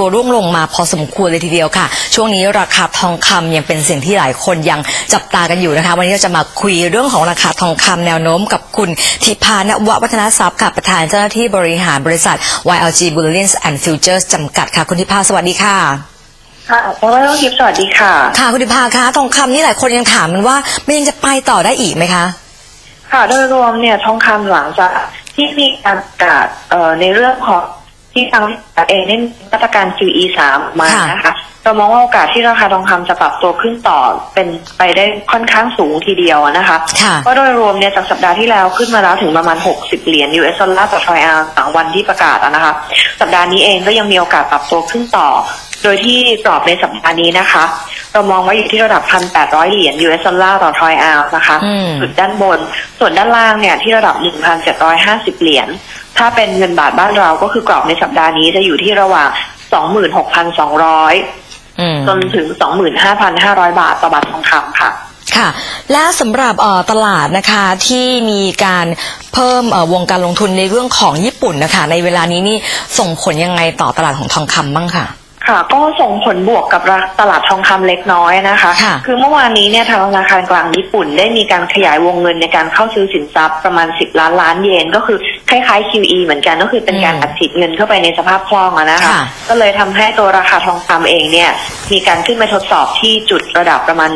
ตัวร่วงลงมาพอสมควรเลยทีเดียวค่ะ ช่วงนี้ราคาทองคำยังเป็นสิ่งที่หลายคนยังจับตากันอยู่นะคะ วันนี้เราจะมาคุยเรื่องของราคาทองคำแนวโน้มกับคุณทิพานววัฒนทรัพย์ค่ะประธานเจ้าหน้าที่บริหารบริษัท YLG Bullion and Futures จำกัดค่ะ คุณทิพาสวัสดีค่ะค่ะเพราะว่าต้องทิพย์สวัสดีค่ะ ค่ะคุณทิพาคะทองคำนี่หลายคนยังถามมันว่ามันยังจะไปต่อได้อีกไหมคะค่ะโดยรวมเนี่ยทองคำหลังจากที่มีการประกาศเอ่อในเรื่องของ ที่ทางเองได้มีมาตรการ QE 3มาค่ะนะคะเรามองว่าโอกาสที่ราคาทองคำจะปรับตัวขึ้นต่อเป็นไปได้ค่อนข้างสูงทีเดียวนะคะค่ะก็โดยรวมเนี่ยจากสัปดาห์ที่แล้วขึ้นมาแล้วถึงประมาณ 60 เหรียญ US ดอลลาร์ต่อทรอยออนซ์ต่างวันที่ประกาศอะนะคะ สัปดาห์นี้เองก็ยังมีโอกาสปรับตัวขึ้นต่อ โดยที่กรอบในสัปดาห์นี้นะคะ เรามองไว้อยู่ที่ระดับ1,800เหรียญ US ดอลลาร์ต่อทรอยออนซ์นะคะอืมจุดด้านบน ส่วนด้านล่างเนี่ยที่ระดับ1,750เหรียญ ถ้าเป็นเงินบาทบ้านเราก็คือกรอบในสัปดาห์นี้จะอยู่ที่ระหว่าง26,200อืมจนถึง25,500บาทต่อบาททองคำค่ะค่ะและสำหรับเอ่อตลาดนะคะที่มีการเพิ่มเอ่อวงการลงทุนในเรื่องของญี่ปุ่นนะคะในเวลานี้นี่ส่งผลยังไงต่อตลาดของทองคำบ้างค่ะ ค่ะ ก็ส่งผลบวกกับราตลาดทองคำเล็กน้อยนะคะ ค่ะอเมื่อวานนี้เนี่ยทางธนาคารกลางญี่ปุ่นได้มีการขยายวงเงินในการเข้าซื้อสินทรัพย์ประมาณ 10 ล้านล้านเยน ก็คือคล้ายๆ QE เหมือนกันก็คือเป็นการอืมอัดฉีดเงินเข้าไปในสภาพคล่องอะนะคะ ค่ะ ก็เลยทำให้ตัวราคาทองคำเองเนี่ยมีการขึ้นไปทดสอบที่จุดระดับประมาณ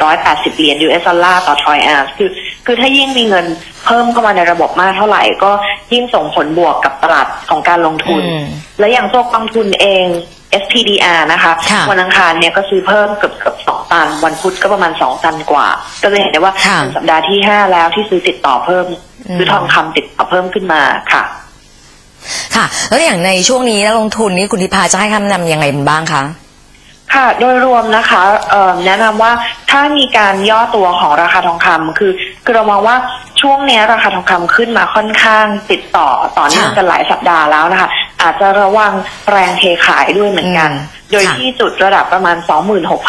1,780 เหรียญ US ดอลลาร์ต่อทรอยออนซ์คือคือถ้ายิ่งมีเงินเพิ่มเข้ามาในระบบมากเท่าไหร่ ก็ยิ่งส่งผลบวกกับตลาดของการลงทุน อืม และอย่างตัวกองทุนเอง SPDR นะคะค่ะวันอังคารเนี่ยก็ซื้อเพิ่มเกือบเกือบสองตัน วันพุธก็ประมาณสองตันกว่า ก็เลยเห็นได้ว่าค่ะเป็นสัปดาห์ที่ห้าแล้วที่ซื้อติดต่อเพิ่มอืมซื้อทองคำติดต่อเพิ่มขึ้นมาค่ะ ค่ะ แล้วอย่างในช่วงนี้นักลงทุนนี่คุณทิพาจะให้คำแนะนำยังไงบ้างคะค่ะ โดยรวมนะคะเอ่อแนะนำว่าถ้ามีการย่อตัวของราคาทองคำคือคือเรามองว่าช่วงเนี้ยราคาทองคำขึ้นมาค่อนข้างติดต่อต่อเนื่องค่ะกันหลายสัปดาห์แล้วนะคะ อาจจะระวังแรงเทขายด้วยเหมือนกันอืมโดยค่ะที่จุดระดับประมาณ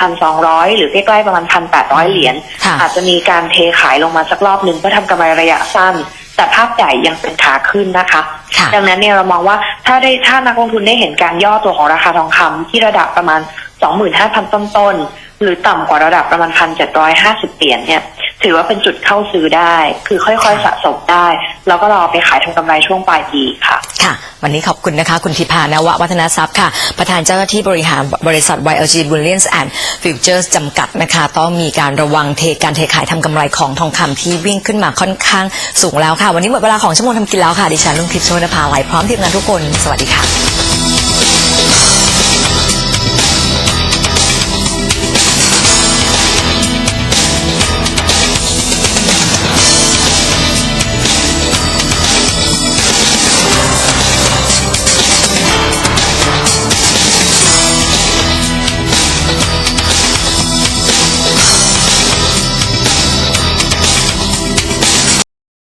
26,200 หรือใกล้ๆประมาณ 1,800 เหรียญค่ะอาจจะมีการเทขายลงมาสักรอบหนึ่งเพื่อทำกำไรระยะสั้น แต่ภาพใหญ่ยังเป็นขาขึ้นนะคะค่ะดังนั้นเนี่ยเรามองว่าถ้าได้ถ้านักลงทุนได้เห็นการย่อตัวของราคาทองคำที่ระดับประมาณ 25,000 ต้นๆ หรือต่ำกว่าระดับประมาณ 1,750 เหรียญเนี่ยถือว่าเป็นจุดเข้าซื้อได้ คือค่อยๆสะสมได้ แล้วก็รอไปขายทำกำไรช่วงปลายปีค่ะ ค่ะ วันนี้ขอบคุณนะคะ คุณทิพานวะวัฒนทรัพย์ค่ะ ประธานเจ้าหน้าที่บริหารบริษัท YLG Bullion and Futures จำกัดนะคะ ต้องมีการระวังเทการเทขายทำกำไรของทองคำที่วิ่งขึ้นมาค่อนข้างสูงแล้วค่ะ วันนี้หมดเวลาของชั่วโมงทำกินแล้วค่ะ ดิฉันลุงทิพย์โชนภาไหลพร้อมทีมงานทุกคน สวัสดีค่ะ